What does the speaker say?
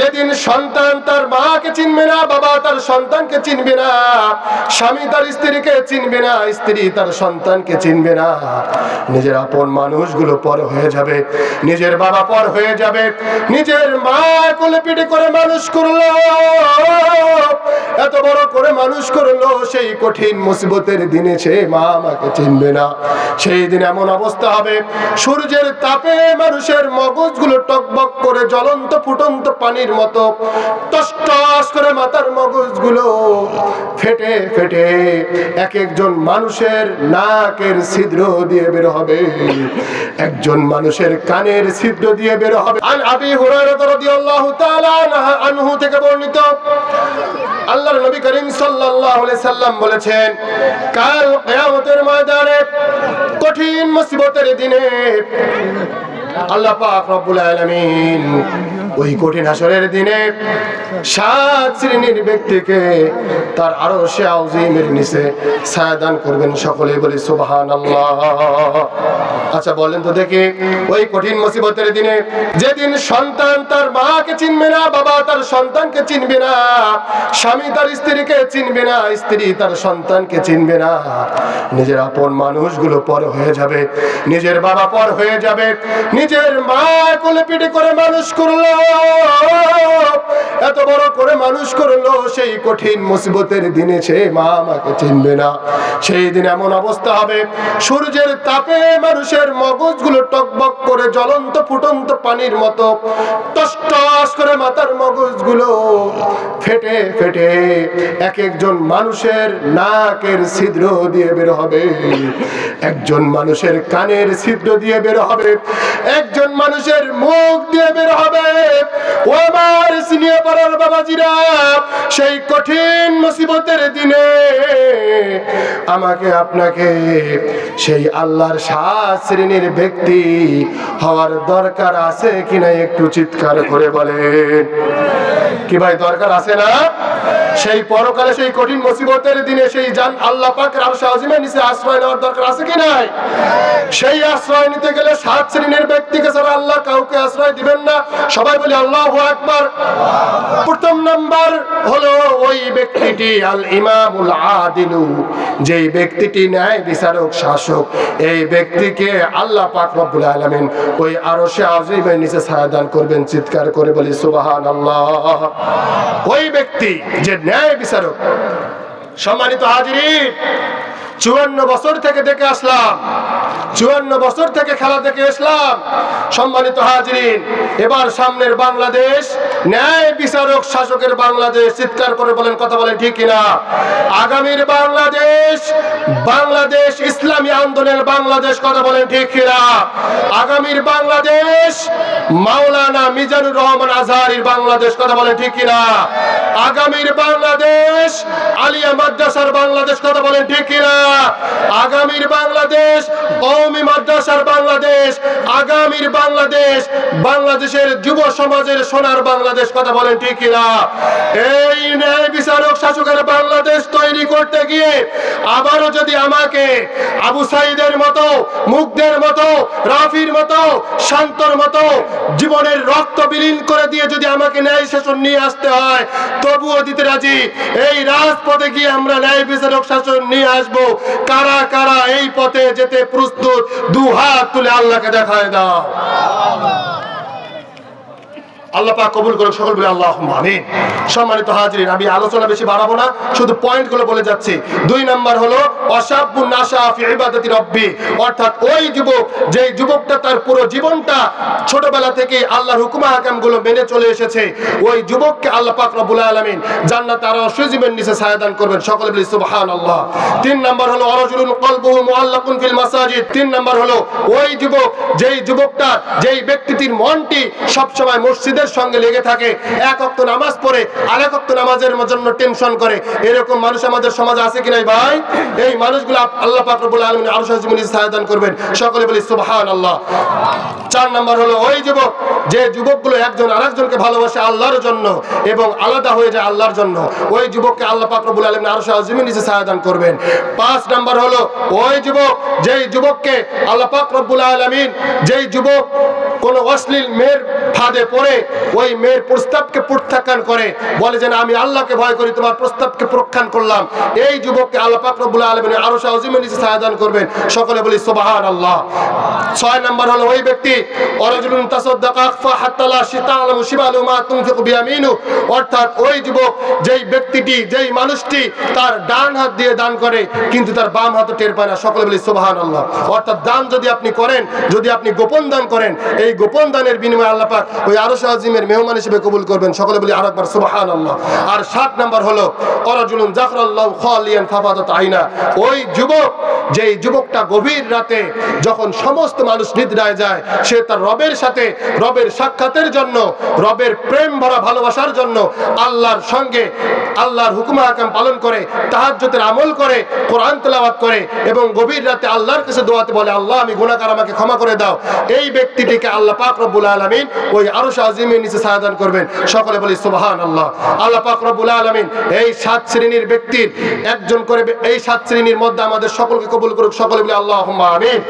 যেদিন সন্তান তার মাকে চিনবে না, বাবা তার সন্তানকে চিনবে না, স্বামী তার স্ত্রীকে চিনবে না, স্ত্রী তার সন্তানকে চিনবে না। নিজের আপন মানুষগুলো পর হয়ে যাবে, নিজের বাবা পর হয়ে যাবে, নিজের মা কোলে পিঠে করে মানুষ করল, এত বড় করে মানুষ করল, সেই কঠিন মুসিবতের দিনে সে মা আমাকে চিনবে না। সেই দিন এমন অবস্থা হবে, সূর্যের তাপে মানুষের মগজগুলো টকবক করে জ্বলন্ত ফুটন্ত পানির মতো। টস টস করে মাথার মগজগুলো ফেটে ফেটে এক একজন মানুষের নাকের ছিদ্র দিয়ে বের হবে। একজন মানুষের কানের ছিদ্র দিয়ে বের হবে। আবি হুরায়রা রাদিয়াল্লাহু তাআলা আনহু থেকে বর্ণিত। আল্লাহর নবী করিম সাল্লাল্লাহু আলাইহি সাল্লাম বলেছেন, কাল কিয়ামতের ময়দানে কঠিন মুসিবতের দিনে আল্লাহ পাক রব্বুল আলামিন ওই কঠিন আসরের দিনে সাত শ্রেণির ব্যক্তিকে তার আরও সে আউজিমের নিচে ছায়াদান করবেন সকলে বলি সুবহানাল্লাহ। আচ্ছা বলেন তো দেখি। ওই কঠিন মুসিবতের দিনে যেদিন সন্তান তার মাকে চিনবে না, বাবা তার সন্তানকে চিনবে না, স্বামী তার স্ত্রীকে চিনবে না, স্ত্রী তার সন্তানকে চিনবে না, নিজের আপন মানুষগুলো পর হয়ে যাবে, নিজের বাবা পর হয়ে যাবে, নিজের মা কোলে পিঠে করে মানুষ করল, এত বড় করে মানুষ করল, সেই কঠিন মুসিবতের দিনে সে মা আমাকে চিনবে না, সেই দিন এমন অবস্থা হবে, সূর্যের তাপে মানুষের মগজগুলো টকবক করে জ্বলন্ত ফুটন্ত পানির মতো টস টস করে মাথার মগজগুলো ফেটে ফেটে এক একজন মানুষের নাকের ছিদ্র দিয়ে বের হবে। একজন মানুষের কানের ছিদ্র দিয়ে বের হবে। একজন মানুষের মুখ দিয়ে বের হবে। ও আমার সিনিয়ে পড়ার বাবাজিরা, সেই কঠিন মুসিবতের দিনে আমাকে আপনাকে সেই আল্লাহর সাত শ্রেণির ব্যক্তি হওয়ার দরকার আছে কিনা একটু চিৎকার করে বলেন। কি ভাই, দরকার আছে না? সেই পরকালে সেই কঠিন মুসিবতের দিনে সেই জান আল্লাহ পাকের আরশ আজিমের নিচে আশ্রয় নেওয়ার দরকার আছে কি নাই? সেই আশ্রয় নিতে গেলে সাত শ্রেণির ব্যক্তিকে ছাড়া আল্লাহ কাউকে আশ্রয় দিবেন না। সবাই বলি, আল্লাহু প্রথম হলো ওই ব্যক্তিটি আল ইমামুল আদিলু ব্যক্তিটি ন্যায় বিচারক, শাসক। এই ব্যক্তিকে আল্লাহ পাক রব্বুল আলামিন ওই আরশে নিচে ছায়া দান করবেন, চিৎকার করে বলি, সুবহানাল্লাহ। ওই ব্যক্তি যে ন্যায় বিচারক, সম্মানিত হাজিরিন, চুয়ান্ন বছর থেকে দেখে আসলাম চুয়ান্ন বছর থেকে খেলা দেখে আসলাম সম্মানিত হাজিরিন, এবার সামনের বাংলাদেশ, ন্যায় বিচারক শাসকের বাংলাদেশ, চিৎকার করে বলেন, কথা বলেন ঠিক কিনা? আগামীর বাংলাদেশ বাংলাদেশ, ইসলামী আন্দোলনের বাংলাদেশ, কথা বলেন ঠিক কিনা? আগামীর বাংলাদেশ, মাওলানা মিজানুর রহমান আজহারির বাংলাদেশ, কথা বলেন ঠিক কিনা? আগামীর বাংলাদেশ, আলিয়া মাদ্রাসার বাংলাদেশ কথা বলেন ঠিক কিনা? আগামীর বাংলাদেশ, কওমি মাদ্রাসার বাংলাদেশ, আগামীর বাংলাদেশ, বাংলাদেশের যুব সমাজের সোনার বাংলাদেশ কথা বলেন ঠিক কিনা? এই ন্যায় বিচারক শাসকের বাংলাদেশ তৈরি করতে গিয়ে আবারও যদি আমাকে আবু সাইদের মতো মুগ্ধের মতো, রাফির মতো, শান্তর মতো, জীবনের রক্ত বিলীন করে দিয়ে যদি আমাকে ন্যায় শাসন নিয়ে আসতে হয় তবুও দিতে রাজি। এই রাজপথে গিয়ে আমরা ন্যায় বিচারক শাসন নিয়ে আসব। কারা কারা এই পথে যেতে প্রস্তুত, দু হাত তুলে আল্লাহকে দেখায় দাও। আল্লাহ পাক কবুল করুন সকল বলে আল্লাহ আমিন। সম্মানিত হাজিরিন, আমি আলোচনা বেশি বাড়াবো না, শুধু বলে যাচ্ছি। দুই নাম্বার হলো নাশা ফি রব্বি। অর্থাৎ ওই যুবক যে যুবকটা তার পুরো জীবনটা ছোটবেলা থেকে আল্লাহর হুকুম মেনে চলে এসেছে, ওই যুবককে আল্লাহ পাক রব্বুল আলামিন নিচে করবেন। সকলে বলি সুবহানাল্লাহ। তিন নাম্বার হলো, অরজুলুন কলবুহু মুআল্লাকুন ফিল মাসাজিদ। তিন নাম্বার হলো, ওই যুবক, যেই যুবকটা, যেই ব্যক্তিটির মনটি সব সময় মসজিদের সঙ্গে লেগে থাকে। এক অক্ত নামাজ পড়ে, আরেক অক্ত নামাজের জন্য টেনশন করে। এরকম মানুষ আমাদের সমাজে আছে কি নাই ভাই? এই মানুষগুলো আল্লাহ পাক রব্বুল আলামিন আরশ আজিমের নিচে করবেন। সকলে বলি, সুবহানাল্লাহ। চার নাম্বার হলো, ওই যুবক, যে যুবকগুলো একজন আরেকজনকে ভালোবাসে আল্লাহর জন্য এবং আলাদা হয়ে যায় আল্লাহর জন্য, ওই যুবককে আল্লাহ পাক রব্বুল আলামিন আরশ আজিমের নিচে ছায়াদান করবেন। পাঁচ নাম্বার হলো, ওই যুবক, যেই যুবককে আল্লাহ পাক রব্বুল আলামিন, যেই যুবক কোন অশ্লীল মেয়ের ফাঁদে পড়ে ওই মেয়ের প্রস্তাবকে প্রত্যাখ্যান করে। বলে যে আমি আল্লাহকে ভয় করি, তোমার প্রস্তাবকে প্রখ্যান করলাম। এই যুবককে আল্লাহ পাক রব্বুল আলামিন আরও সাহজিমের নিচে সাহায্য করবেন। সকলে বলি সুবহান আল্লাহ ছয় নম্বর হলো, ওই ব্যক্তি, অরজুলুন বিয়ামিনু। অর্থাৎ ওই যুবক, যেই ব্যক্তিটি, যেই মানুষটি তার ডান হাত দিয়ে দান করে, কিন্তু তার বাম হাতে টের পায় না। সকলে বলি, সুবহানাল্লাহ। অর্থাৎ দান যদি আপনি করেন, যদি আপনি গোপন দান করেন, এই গোপন দানের বিনিময়ে আল্লাহ পাক ওই আরশ আজিমের মেহমান হিসেবে কবুল করবেন। সকলে বলি আরেকবার সুবহানাল্লাহ। আর সাত নাম্বার হলো, অরজুলুন জাফরাল্লাহু খালিয়ান ফাফাদাত আইনা। ওই যুবক, যেই যুবকটা গভীর রাতে যখন সমস্ত মানুষ নিদ্রায় যায়, সে তার রবের সাথে, রবের সাক্ষাতের জন্য, রবের প্রেম ভরা ভালোবাসার জন্য আল্লাহর সঙ্গে আল্লাহর হুকুম হাকাম পালন করে, তাহাজ্জুদের আমল করে, কোরআন তেলাওয়াত করে এবং গভীর রাতে আল্লাহর কাছে দোয়াতে বলে, আল্লাহ, আমি গুনাহগার আমাকে ক্ষমা করে দাও। এই ব্যক্তিটিকে আল্লাহ পাক রব্বুল আলামিন ওই আরশ আজিমের নিচে সাহায্য করবেন। সকলে বলি সুবাহান আল্লাহ পাক রব্বুল আলমিন এই সাত শ্রেণির ব্যক্তির একজন করে এই সাত শ্রেণির মধ্যে আমাদের সকলকে কবুল করুক। সকলে বলি আল্লাহ আমিন।